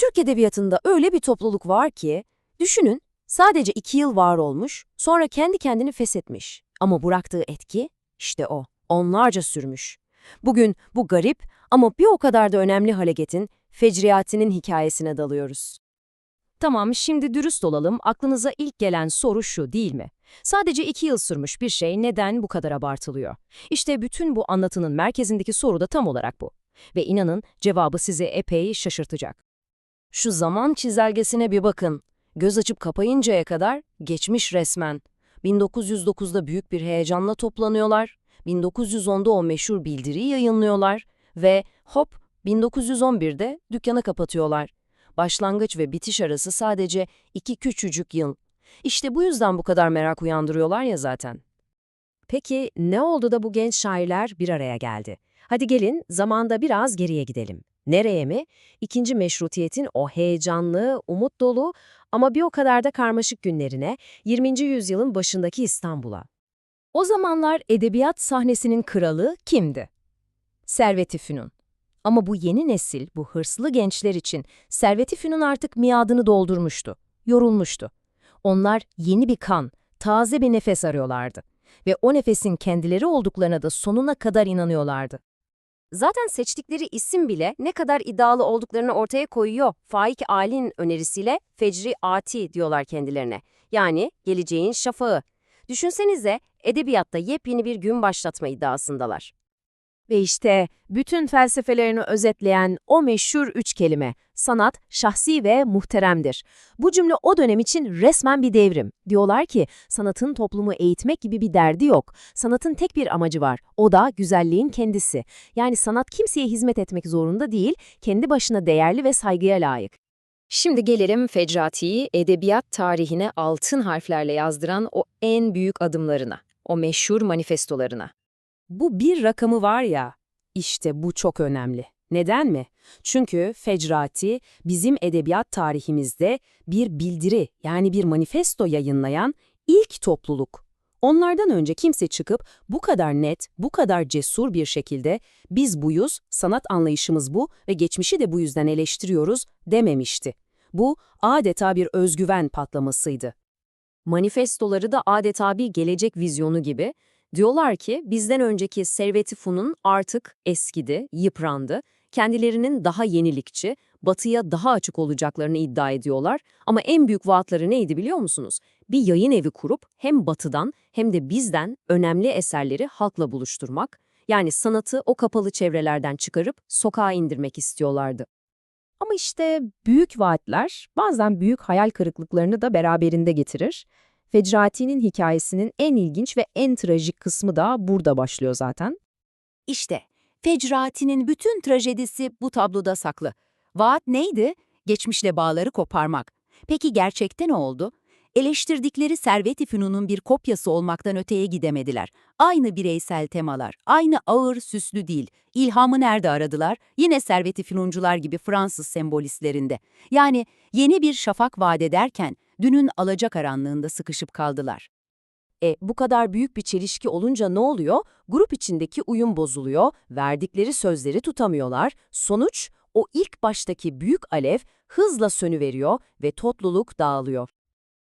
Türk Edebiyatı'nda öyle bir topluluk var ki, düşünün sadece iki yıl var olmuş, sonra kendi kendini feshetmiş. Ama bıraktığı etki işte o, onlarca sürmüş. Bugün bu garip ama bir o kadar da önemli hareketin Fecriati'nin hikayesine dalıyoruz. Tamam, şimdi dürüst olalım. Aklınıza ilk gelen soru şu değil mi? Sadece iki yıl sürmüş bir şey neden bu kadar abartılıyor? İşte bütün bu anlatının merkezindeki soru da tam olarak bu. Ve inanın cevabı sizi epey şaşırtacak. Şu zaman çizelgesine bir bakın. Göz açıp kapayıncaya kadar geçmiş resmen. 1909'da büyük bir heyecanla toplanıyorlar. 1910'da o meşhur bildiriyi yayınlıyorlar. Ve hop 1911'de dükkanı kapatıyorlar. Başlangıç ve bitiş arası sadece iki küçücük yıl. İşte bu yüzden bu kadar merak uyandırıyorlar ya zaten. Peki ne oldu da bu genç şairler bir araya geldi? Hadi gelin zamanda biraz geriye gidelim. Nereye mi? İkinci meşrutiyetin o heyecanlı, umut dolu ama bir o kadar da karmaşık günlerine, 20. yüzyılın başındaki İstanbul'a. O zamanlar edebiyat sahnesinin kralı kimdi? Servet-i Fünun. Ama bu yeni nesil, bu hırslı gençler için Servet-i Fünun artık miadını doldurmuştu, yorulmuştu. Onlar yeni bir kan, taze bir nefes arıyorlardı. Ve o nefesin kendileri olduklarına da sonuna kadar inanıyorlardı. Zaten seçtikleri isim bile ne kadar iddialı olduklarını ortaya koyuyor. Faik Ali'nin önerisiyle Fecri Ati diyorlar kendilerine. Yani geleceğin şafağı. Düşünsenize edebiyatta yepyeni bir gün başlatma iddiasındalar. Ve işte bütün felsefelerini özetleyen o meşhur üç kelime, sanat, şahsi ve muhteremdir. Bu cümle o dönem için resmen bir devrim. Diyorlar ki sanatın toplumu eğitmek gibi bir derdi yok. Sanatın tek bir amacı var, o da güzelliğin kendisi. Yani sanat kimseye hizmet etmek zorunda değil, kendi başına değerli ve saygıya layık. Şimdi gelelim Fecrati'yi edebiyat tarihine altın harflerle yazdıran o en büyük adımlarına, o meşhur manifestolarına. Bu bir rakamı var ya, işte bu çok önemli. Neden mi? Çünkü Fecrati bizim edebiyat tarihimizde bir bildiri yani bir manifesto yayınlayan ilk topluluk. Onlardan önce kimse çıkıp bu kadar net, bu kadar cesur bir şekilde biz buyuz, sanat anlayışımız bu ve geçmişi de bu yüzden eleştiriyoruz dememişti. Bu adeta bir özgüven patlamasıydı. Manifestoları da adeta bir gelecek vizyonu gibi Diyorlar ki bizden önceki Servet-i Funun artık eskidi, yıprandı, kendilerinin daha yenilikçi, batıya daha açık olacaklarını iddia ediyorlar ama en büyük vaatları neydi biliyor musunuz? Bir yayın evi kurup hem batıdan hem de bizden önemli eserleri halkla buluşturmak, yani sanatı o kapalı çevrelerden çıkarıp sokağa indirmek istiyorlardı. Ama işte büyük vaatler bazen büyük hayal kırıklıklarını da beraberinde getirir. Fecrati'nin hikayesinin en ilginç ve en trajik kısmı da burada başlıyor zaten. İşte Fecrati'nin bütün trajedisi bu tabloda saklı. Vaat neydi? Geçmişle bağları koparmak. Peki gerçekte ne oldu? Eleştirdikleri Servet-i Fünun'un bir kopyası olmaktan öteye gidemediler. Aynı bireysel temalar, aynı ağır, süslü dil. İlhamı nerede aradılar? Yine Servet-i Fünuncular gibi Fransız sembolistlerinde. Yani yeni bir şafak vaat ederken dünün alacakaranlığında sıkışıp kaldılar. E bu kadar büyük bir çelişki olunca ne oluyor? Grup içindeki uyum bozuluyor, verdikleri sözleri tutamıyorlar. Sonuç o ilk baştaki büyük alev hızla sönüveriyor ve topluluk dağılıyor.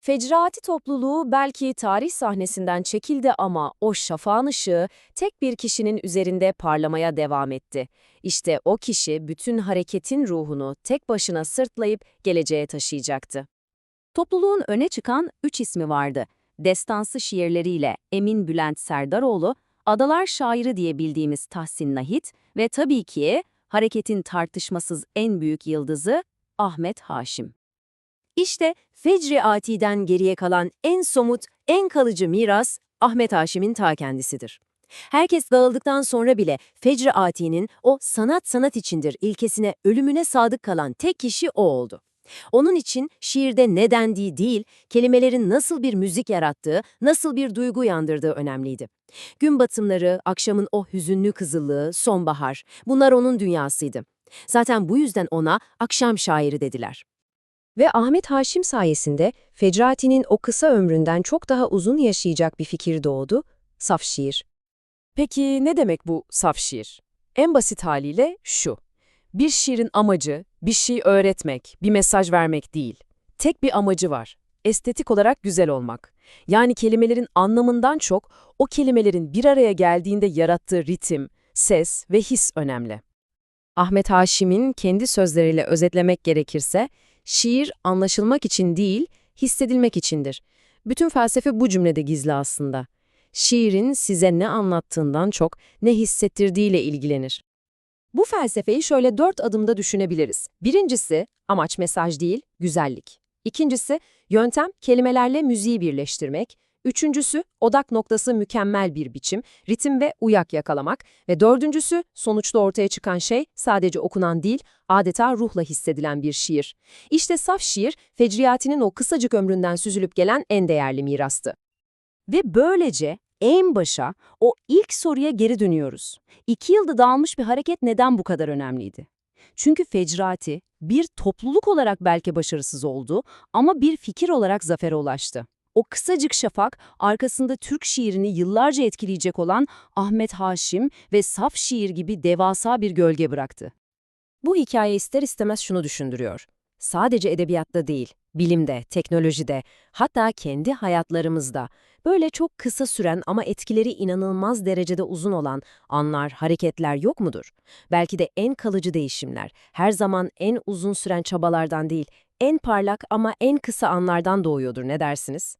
Fecraati topluluğu belki tarih sahnesinden çekildi ama o şafağın ışığı tek bir kişinin üzerinde parlamaya devam etti. İşte o kişi bütün hareketin ruhunu tek başına sırtlayıp geleceğe taşıyacaktı. Topluluğun öne çıkan üç ismi vardı. Destansı şiirleriyle Emin Bülent Serdaroğlu, Adalar Şairi diye bildiğimiz Tahsin Nahit ve tabii ki hareketin tartışmasız en büyük yıldızı Ahmet Haşim. İşte Fecri Ati'den geriye kalan en somut, en kalıcı miras Ahmet Haşim'in ta kendisidir. Herkes dağıldıktan sonra bile Fecri Ati'nin o sanat sanat içindir ilkesine ölümüne sadık kalan tek kişi o oldu. Onun için şiirde ne dendiği değil, kelimelerin nasıl bir müzik yarattığı, nasıl bir duygu yandırdığı önemliydi. Gün batımları, akşamın o hüzünlü kızıllığı, sonbahar, bunlar onun dünyasıydı. Zaten bu yüzden ona akşam şairi dediler. Ve Ahmet Haşim sayesinde Fecrati'nin o kısa ömründen çok daha uzun yaşayacak bir fikir doğdu, saf şiir. Peki ne demek bu saf şiir? En basit haliyle şu. Bir şiirin amacı, Bir şey öğretmek, bir mesaj vermek değil. Tek bir amacı var. Estetik olarak güzel olmak. Yani kelimelerin anlamından çok o kelimelerin bir araya geldiğinde yarattığı ritim, ses ve his önemli. Ahmet Haşim'in kendi sözleriyle özetlemek gerekirse, şiir anlaşılmak için değil, hissedilmek içindir. Bütün felsefe bu cümlede gizli aslında. Şiirin size ne anlattığından çok ne hissettirdiğiyle ilgilenir. Bu felsefeyi şöyle dört adımda düşünebiliriz. Birincisi, amaç mesaj değil, güzellik. İkincisi, yöntem kelimelerle müziği birleştirmek. Üçüncüsü, odak noktası mükemmel bir biçim, ritim ve uyak yakalamak. Ve dördüncüsü, sonuçta ortaya çıkan şey sadece okunan değil, adeta ruhla hissedilen bir şiir. İşte saf şiir, Fecriati'nin o kısacık ömründen süzülüp gelen en değerli mirastı. Ve böylece en başa, o ilk soruya geri dönüyoruz. İki yılda dağılmış bir hareket neden bu kadar önemliydi? Çünkü Fecrati bir topluluk olarak belki başarısız oldu ama bir fikir olarak zafere ulaştı. O kısacık şafak arkasında Türk şiirini yıllarca etkileyecek olan Ahmet Haşim ve saf şiir gibi devasa bir gölge bıraktı. Bu hikaye ister istemez şunu düşündürüyor. Sadece edebiyatta değil, bilimde, teknolojide, hatta kendi hayatlarımızda böyle çok kısa süren ama etkileri inanılmaz derecede uzun olan anlar, hareketler yok mudur? Belki de en kalıcı değişimler her zaman en uzun süren çabalardan değil, en parlak ama en kısa anlardan doğuyordur ne dersiniz?